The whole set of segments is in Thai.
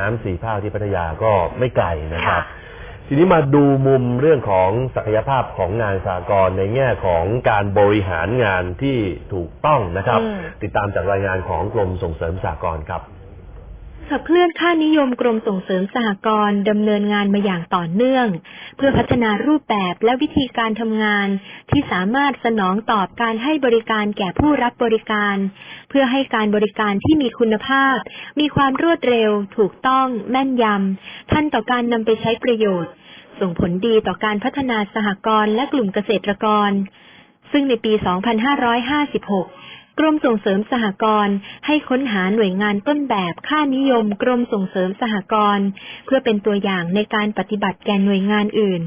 น้ำสีภาคที่พัทยาก็ไม่ไกลนะครับ ทีนี้มาดูมุมเรื่องของศักยภาพของงานสากลในแง่ของการบริหารงานที่ถูกต้องนะครับ อืม ติดตามจากรายงานของกรมส่งเสริมสากลครับ ขับเคลื่อนค่านิยมกรมส่งเสริมสหกรณ์ดำเนินงานมาอย่างต่อเนื่อง เพื่อพัฒนารูปแบบและวิธีการทำงาน ที่สามารถสนองตอบการให้บริการแก่ผู้รับบริการ เพื่อให้การบริการที่มีคุณภาพ มีความรวดเร็ว ถูกต้อง แม่นยำทันต่อการนำไปใช้ประโยชน์ ส่งผลดีต่อการพัฒนาสหกรณ์และกลุ่มเกษตรกร ซึ่งในปี 2556 กรมส่งเสริมสหกรณ์ให้ค้นหาหน่วยงานต้นแบบค่านิยมกรมส่งเสริมสหกรณ์เพื่อเป็นตัวอย่างในการปฏิบัติแก่หน่วยงานอื่น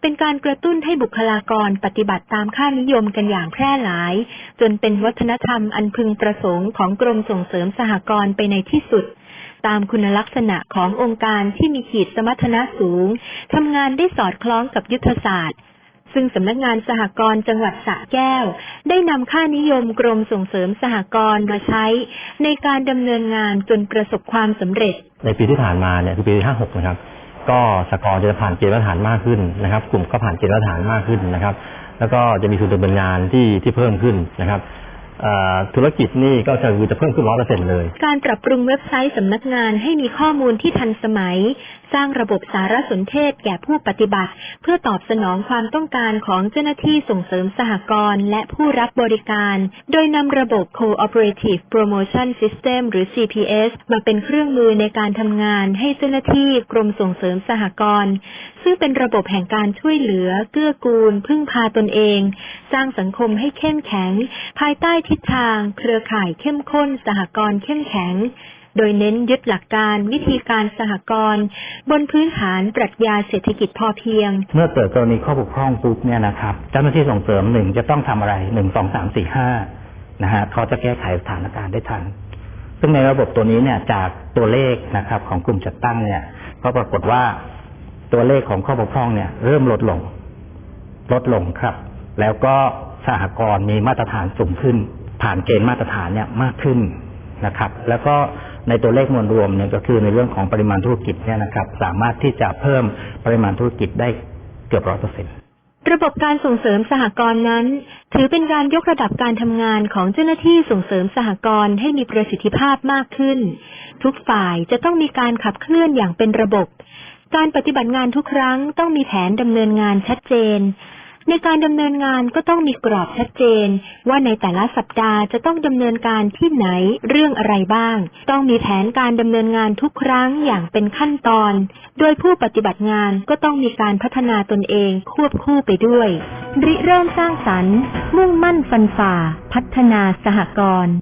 เป็นการกระตุ้นให้บุคลากรปฏิบัติตามค่านิยมกันอย่างแพร่หลาย จนเป็นวัฒนธรรมอันพึงประสงค์ของกรมส่งเสริมสหกรณ์ไปในที่สุด ตามคุณลักษณะขององค์การที่มีขีดสมรรถนะสูงทำงานได้สอดคล้องกับยุทธศาสตร์ ซึ่งสำนักงานสหกรณ์จังหวัดสระแก้ว ได้นำค่านิยมกรมส่งเสริมสหกรณ์มาใช้ ในการดำเนินงานจนประสบความสำเร็จ ในปีที่ผ่านมาเนี่ยคือปีห้าหกนะครับ ก็สกอร์จะผ่านเกณฑ์มาตรฐานมากขึ้นนะครับ กลุ่มก็ผ่านเกณฑ์มาตรฐานมากขึ้นนะครับ แล้วก็จะมีทุนดำเนินงานที่ที่เพิ่มขึ้นนะครับเอ่อธุรกิจนี่ก็จะคือจะเพิ่มขึ้นร้อยเปอร์เซ็นต์เลย การปรับปรุงเว็บไซต์สำนักงานให้มีข้อมูลที่ทันสมัย สร้างระบบสารสนเทศแก่ผู้ปฏิบัติ เพื่อตอบสนองความต้องการของเจ้าหน้าที่ส่งเสริมสหกรณ์และผู้รับบริการ โดยนำระบบ Cooperative Promotion System หรือ CPS มาเป็นเครื่องมือในการทำงานให้เจ้าหน้าที่กรมส่งเสริมสหกรณ์ซึ่งเป็นระบบแห่งการช่วยเหลือ เกื้อกูล พึ่งพาตนเอง สร้างสังคมให้เข้มแข็ง ภายใต้ทิศทาง เครือข่ายเข้มข้น สหกรณ์เข้มแข็ง โดยเน้นยึดหลักการวิธีการสหกรณ์บนพื้นฐานปรัชญาเศรษฐกิจพอเพียง เมื่อเกิดกรณีข้อบกพร่องปุ๊บเนี่ยนะครับเจ้าหน้าที่ส่งเสริมหนึ่งจะต้องทำอะไรหนึ่งสองสามสี่ห้านะฮะเขาจะแก้ไขสถานการณ์ได้ทันซึ่งในระบบตัวนี้เนี่ยจากตัวเลขนะครับของกลุ่มจัดตั้งเนี่ยก็ปรากฏว่าตัวเลขของข้อบกพร่องเนี่ย เริ่มลดลง ลดลงครับ แล้วก็สหกรณ์มีมาตรฐานสูงขึ้น ผ่านเกณฑ์มาตรฐานเนี่ยมากขึ้นนะครับ แล้วก็ ในตัวเลขมวลรวมเนี่ยก็คือในเรื่องของปริมาณธุรกิจเนี่ยนะครับ สามารถที่จะเพิ่มปริมาณธุรกิจได้เกือบร้อยเปอร์เซ็นต์ระบบการส่งเสริมสหกรณ์นั้น ถือเป็นการยกระดับการทำงานของเจ้าหน้าที่ส่งเสริมสหกรณ์ให้มีประสิทธิภาพมากขึ้น ทุกฝ่ายจะต้องมีการขับเคลื่อนอย่างเป็นระบบ การปฏิบัติงานทุกครั้งต้องมีแผนดำเนินงานชัดเจน ในการดำเนินงานก็ต้องมีกรอบชัดเจน ว่าในแต่ละสัปดาห์จะต้องดำเนินการที่ไหนเรื่องอะไรบ้าง ต้องมีแผนการดำเนินงานทุกครั้งอย่างเป็นขั้นตอน โดยผู้ปฏิบัติงานก็ต้องมีการพัฒนาตนเองควบคู่ไปด้วย ริเริ่มสร้างสรรค์ มุ่งมั่นฟันฝ่า พัฒนาสหกรณ์